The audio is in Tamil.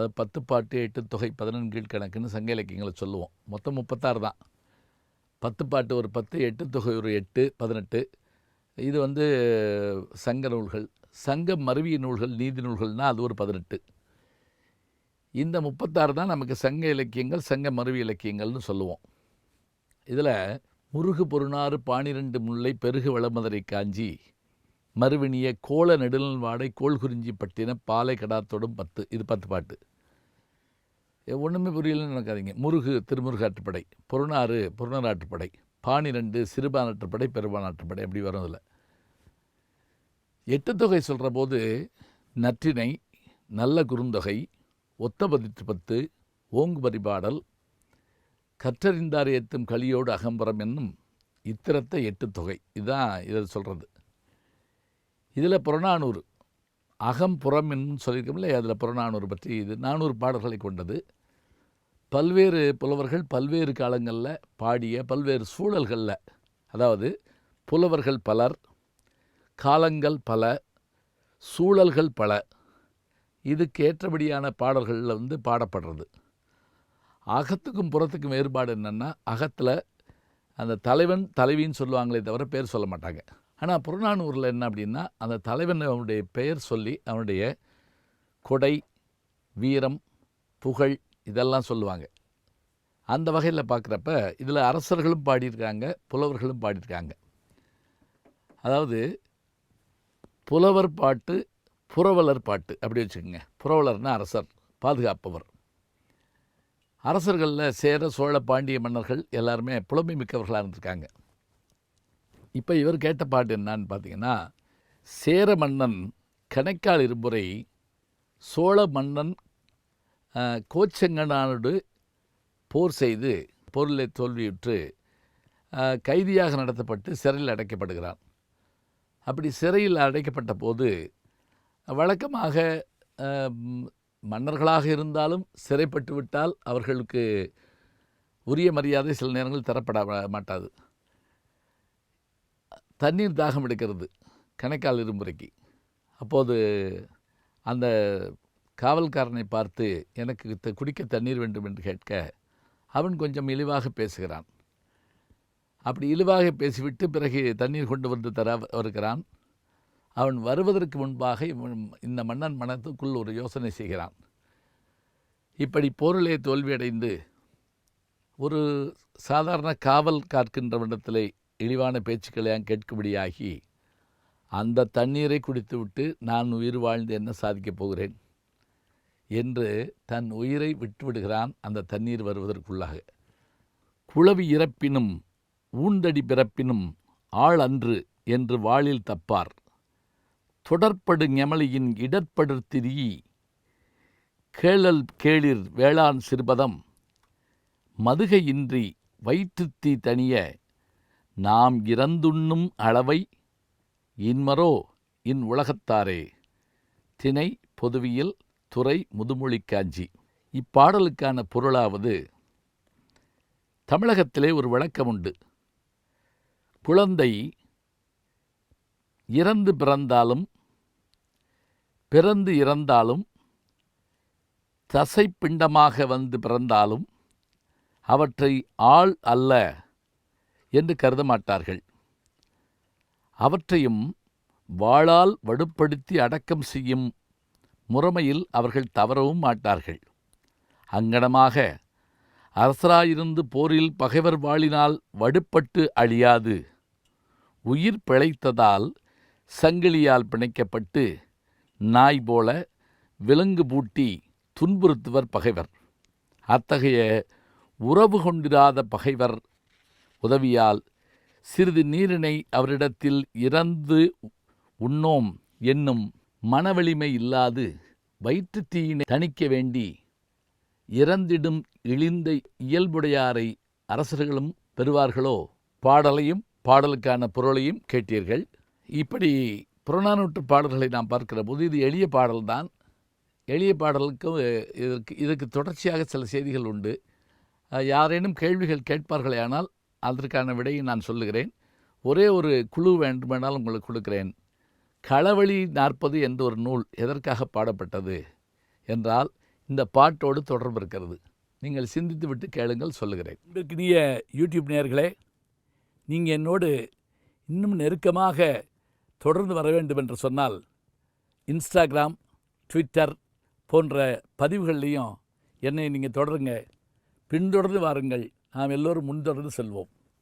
அதாவது பத்து பாட்டு எட்டு தொகை பதினென்று கீழ் கணக்குன்னு சங்க இலக்கியங்களை சொல்லுவோம். மொத்தம் முப்பத்தாறு தான். பத்து பாட்டு ஒரு பத்து எட்டு தொகை ஒரு எட்டு பதினெட்டு. இது வந்து சங்க நூல்கள். சங்க மருவிய நூல்கள் நீதி நூல்கள்னால் அது ஒரு பதினெட்டு. இந்த முப்பத்தாறு தான் நமக்கு சங்க இலக்கியங்கள் சங்க மருவி இலக்கியங்கள்னு சொல்லுவோம். இதில் முருகு பொருணாறு பானிரெண்டு முல்லை பெருகு வளமதுரை காஞ்சி மறுவினிய கோல நெடுநல் வாடை கோல் குறிஞ்சி பட்டின பாலை கடாத்தோடும் பத்து. இது பத்து பாட்டு. ஒன்றுமே புரியலன்னு நினைக்காதீங்க. முருகு திருமுருகாற்றுப்படை புறநாறு பொருணராற்றுப்படை பானிரெண்டு சிறுபானாற்றுப்படை பெருபானாற்றுப்படை அப்படி வரும் அதில். எட்டு தொகை சொல்கிற போது நற்றினை நல்ல குறுந்தொகை ஒத்த பதிற்று பத்து ஓங்கு பரிபாடல் கற்றறிந்தார் ஏத்தும் களியோடு அகம்பரம் என்னும் இத்திரத்தை எட்டு தொகை. இதுதான் இதை சொல்கிறது இதில் புறநானூறு அகம்புறம் என்னும் என்று சொல்லியிருக்கோம்ல அதில் புறநானூறு பற்றி இது நானூறு பாடல்களை கொண்டது. பல்வேறு புலவர்கள் பல்வேறு காலங்களில் பாடிய பல்வேறு சூழல்களில் அதாவது புலவர்கள் பலர் காலங்கள் பல சூழல்கள் பல இதுக்கு ஏற்றபடியான பாடல்களில் வந்து பாடப்படுறது. அகத்துக்கும் புறத்துக்கும் வேறுபாடு என்னென்னா அகத்தில் அந்த தலைவன் தலைவின்னு சொல்லுவாங்களே தவிர பேர் சொல்ல மாட்டாங்க. ஆனால் புறநானூரில் என்ன அப்படின்னா அந்த தலைவன் அவனுடைய பெயர் சொல்லி அவனுடைய கொடை வீரம் புகழ் இதெல்லாம் சொல்லுவாங்க. அந்த வகையில் பார்க்குறப்ப இதில் அரசர்களும் பாடியிருக்காங்க புலவர்களும் பாடியிருக்காங்க. அதாவது புலவர் பாட்டு புரவலர் பாட்டு அப்படி வச்சுக்கோங்க. புரவலர்னா அரசர் பாதுகாப்பவர். அரசர்களில் சேர சோழ பாண்டிய மன்னர்கள் எல்லாருமே புலமை மிக்கவர்களாக இருந்திருக்காங்க. இப்போ இவர் கேட்ட பாட்டு என்னான்னு பார்த்தீங்கன்னா சேர மன்னன் கணைக்கால் இருமுறை சோழ மன்னன் கோச்செங்கனானோடு போர் செய்து போரில் தோல்வியுற்று கைதியாக நடத்தப்பட்டு சிறையில் அடைக்கப்படுகிறான். அப்படி சிறையில் அடைக்கப்பட்ட போது வழக்கமாக மன்னர்களாக இருந்தாலும் சிறைப்பட்டு விட்டால் அவர்களுக்கு உரிய மரியாதை சில நேரங்கள் தரப்பட மாட்டாது. தண்ணீர் தாகம் எடுக்கிறது கணைக்கால் இருமுறைக்கு அப்போது அந்த காவல்காரனை பார்த்து எனக்கு த- குடிக்க தண்ணீர் வேண்டும் என்று கேட்க அவன் கொஞ்சம் இழிவாக பேசுகிறான். அப்படி இழிவாக பேசிவிட்டு பிறகு தண்ணீர் கொண்டு வந்து தர வருகிறான். அவன் வருவதற்கு முன்பாக இந்த மன்னன் மனத்துக்குள் ஒரு யோசனை செய்கிறான். இப்படி போரிலே தோல்வியடைந்து ஒரு சாதாரண காவல் காக்கின்றவனிடத்தில் இழிவான பேச்சுக்களை கேட்கும்படியாகி அந்த தண்ணீரை குடித்துவிட்டு நான் உயிர் வாழ்ந்து என்ன சாதிக்கப் போகிறேன்? என்று தன் உயிரை விட்டுவிடுகிறான் அந்த தண்ணீர் வருவதற்குள்ளாக. குளவி இறப்பினும் ஊந்தடி பிறப்பினும் ஆள் அன்று என்று வாளில் தப்பார். தொடர்படு ஞமலியின் இடர்படுத்திரி கேளல் கேளிர் வேளாண் சிறுபதம் மதுகையின்றி வயிற்றுத்தீ தனிய நாம் இறந்துண்ணும் அளவை இன்மரோ இன் உலகத்தாரே திணை பொதுவியல் துறை முதுமொழி காஞ்சி. இப்பாடலுக்கான பொருளாவது தமிழகத்திலே ஒரு வழக்கம் உண்டு. குழந்தை இறந்து பிறந்தாலும் பிறந்து இறந்தாலும் தசை பிண்டமாக வந்து பிறந்தாலும் அவற்றை ஆள் அல்ல என்று கருத மாட்டார்கள். அவற்றையும் வாளால் வடுப்படுத்தி அடக்கம் செய்யும் முறைமையில் அவர்கள் தவறவும் மாட்டார்கள். அங்கனமாக அரசராயிருந்து போரில் பகைவர் வாழினால் வடுப்பட்டு அழியாது. உயிர் பிழைத்ததால் சங்கிலியால் பிணைக்கப்பட்டு நாய் போல விலங்கு பூட்டி துன்புறுத்துவர் பகைவர். அத்தகைய உறவு கொண்டிராத பகைவர் உதவியால் சிறிது நீரினை அவரிடத்தில் இறந்து உண்ணோம் என்னும் மனவலிமை இல்லாது வயிற்றுத் தீயினை தணிக்க வேண்டி இறந்திடும் இழிந்த இயல்புடையாரை அரசர்களும் பெறுவார்களோ? பாடலையும் பாடலுக்கான பொருளையும் கேட்டீர்கள். இப்படி புறநானூற்று பாடல்களை நாம் பார்க்கிற போது இது எளிய பாடல்தான் எளிய பாடலுக்கும் இதற்கு இதற்கு தொடர்ச்சியாக சில செய்திகள் உண்டு. யாரேனும் கேள்விகள் கேட்பார்களேயானால் அதற்கான விடையை நான் சொல்லுகிறேன். ஒரே ஒரு குழு வேண்டுமானால் உங்களுக்கு கொடுக்கிறேன். களவழி நாற்பது என்ற ஒரு நூல் எதற்காக பாடப்பட்டது என்றால் இந்த பாட்டோடு தொடர்பு இருக்கிறது. நீங்கள் சிந்தித்து விட்டு கேளுங்கள் சொல்லுகிறேன். இன்றைக்கினிய யூடியூப் நேயர்களே நீங்கள் என்னோடு இன்னும் நெருக்கமாக தொடர்ந்து வர வேண்டும் என்று சொன்னால் இன்ஸ்டாகிராம் ட்விட்டர் போன்ற பதிவுகள்லையும் என்னை நீங்கள் தொடருங்க. பின்தொடர்ந்து வாருங்கள். நாம் எல்லோரும் முன்தொடர்ந்து செல்வோம்.